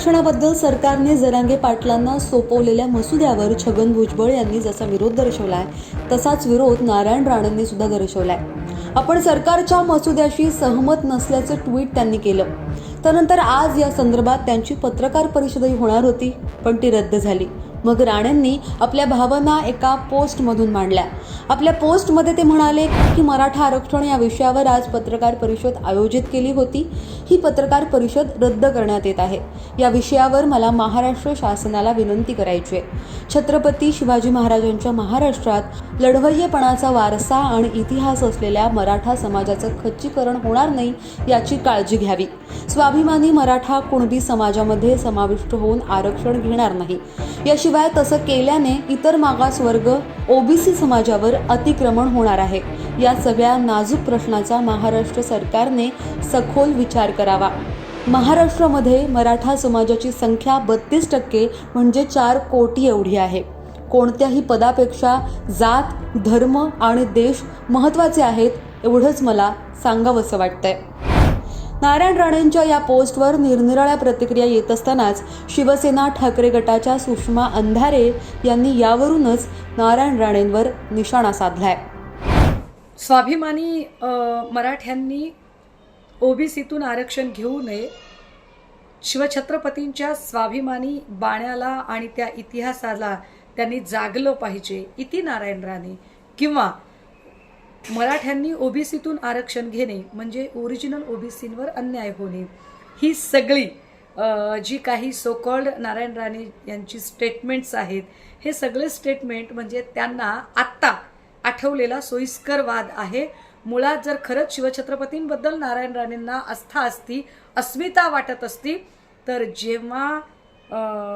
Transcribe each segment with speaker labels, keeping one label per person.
Speaker 1: आरक्षणाबद्दल सरकारने जरांगे पाटलांना सोपवलेल्या मसुद्यावर छगन भुजबळ यांनी जसा विरोध दर्शवलाय तसाच विरोध नारायण राणेंनी सुद्धा दर्शवलाय. आपण सरकारच्या मसुद्याशी सहमत नसल्याचं ट्विट त्यांनी केलं. त्यानंतर आज या संदर्भात त्यांची पत्रकार परिषदही होणार होती पण ती रद्द झाली. मग राणेंनी आपल्या भावना एका पोस्टमधून मांडल्या. आपल्या पोस्टमध्ये ते म्हणाले की मराठा आरक्षण या विषयावर आज पत्रकार परिषद आयोजित केली होती. ही पत्रकार परिषद रद्द करण्यात येत आहे. या विषयावर मला महाराष्ट्र शासनाला विनंती करायची आहे. छत्रपती शिवाजी महाराजांच्या महाराष्ट्रात लढवय्येपणाचा वारसा आणि इतिहास असलेल्या मराठा समाजाचं खच्चीकरण होणार नाही याची काळजी घ्यावी. स्वाभिमानी मराठा कुणबी समाजामध्ये समाविष्ट होऊन आरक्षण घेणार नाही. याशिवाय तसं केल्याने इतर मागास वर्ग ओबीसी समाजावर अतिक्रमण होणार आहे. या सगळ्या नाजूक प्रश्नाचा महाराष्ट्र सरकारने सखोल विचार करावा. महाराष्ट्रामध्ये मराठा समाजाची संख्या बत्तीस टक्के म्हणजे चार कोटी एवढी आहे. कोणत्याही पदापेक्षा जात धर्म आणि देश महत्त्वाचे आहेत एवढंच मला सांगावंसं वाटतंय. नारायण राणेंच्या या पोस्टवर निरनिराळ्या प्रतिक्रिया येत असतानाच शिवसेना ठाकरे गटाच्या सुषमा अंधारे यांनी यावरूनच नारायण राणेंवर निशाणा साधलाय.
Speaker 2: स्वाभिमानी मराठ्यांनी ओबीसीतून आरक्षण घेऊ नये शिवछत्रपतींच्या स्वाभिमानी बाण्याला आणि त्या इतिहासाला त्यांनी जागलं पाहिजे इति नारायण राणे. किंवा मराठ्यांनी ओबीसीतून आरक्षण घेणे म्हणजे ओरिजिनल ओबीसींवर अन्याय होणे ही सगळी जी काही सोकॉल्ड नारायण राणे यांची स्टेटमेंट्स आहेत हे सगळे स्टेटमेंट म्हणजे त्यांना आत्ता आठवलेला सोयीस्कर वाद आहे. मुळात जर खरंच शिवछत्रपतींबद्दल नारायण राणेंना आस्था असती अस्मिता वाटत असती तर जेव्हा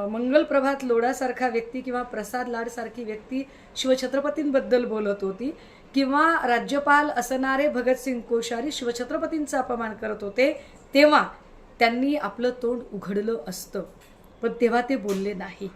Speaker 2: मंगलप्रभात लोढासारखा व्यक्ती किंवा प्रसाद लाडसारखी व्यक्ती शिवछत्रपतींबद्दल बोलत होती किंवा राज्यपाल असणारे भगतसिंग कोश्यारी शिवछत्रपतींचा अपमान करत होते तेव्हा त्यांनी आपलं तोंड उघडलं असतं. पण तेव्हा ते बोलले नाही.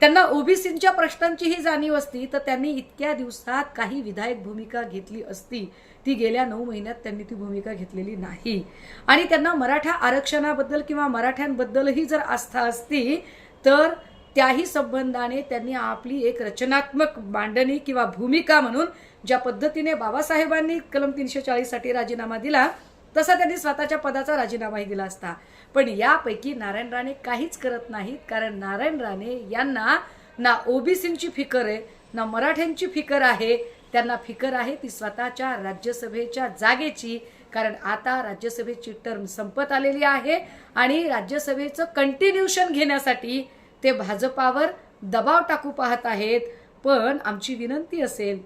Speaker 2: त्यांना ओबीसींच्या प्रश्नांचीही जाणीव असती तर त्यांनी इतक्या दिवसात काही विधायक भूमिका घेतली असती. ती गेल्या नऊ महिन्यात त्यांनी ती भूमिका घेतलेली नाही. आणि त्यांना मराठा आरक्षणाबद्दल किंवा मराठ्यांबद्दलही जर आस्था असती तर त्याही संबंधाने त्यांनी आपली एक रचनात्मक मांडणी किंवा भूमिका म्हणून ज्या पद्धतीने बाबासाहेबांनी कलम तीनशे चाळीससाठी राजीनामा दिला तसा त्यांनी स्वतःच्या पदाचा राजीनामाही दिला असता. पण यापैकी नारायण राणे काहीच करत नाहीत कारण नारायण राणे यांना ना ओबीसींची फिकर आहे ना मराठ्यांची फिकर आहे. त्यांना फिकर आहे ती स्वतःच्या राज्यसभेच्या जागेची कारण आता राज्यसभेची टर्म संपत आलेली आहे आणि राज्यसभेचं कंटिन्युशन घेण्यासाठी ते भाजपावर दबाव टाकू पाहत आहेत. पण आमची विनंती असेल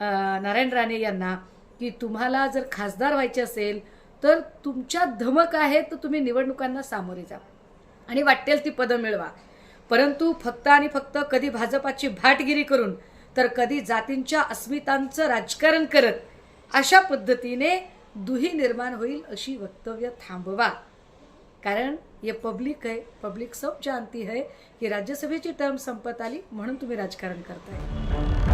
Speaker 2: नारायण राणे यांना की तुम्हाला जर खासदार व्हायचे असेल तर तुमच्या धमक आहे तर तुम्ही निवडणुकांना सामोरे जा. आणि वाटेल ती पदं मिळवा. परंतु फक्त आणि फक्त कधी भाजपाची भाटगिरी करून तर कधी जातींच्या अस्मितांचं राजकारण करत अशा पद्धतीने दुही निर्माण होईल अशी वक्तव्य थांबवा. कारण ये पब्लिक आहे पब्लिक सब जानती आहे की राज्यसभेची टर्म संपत आली म्हणून तुम्ही राजकारण करताय.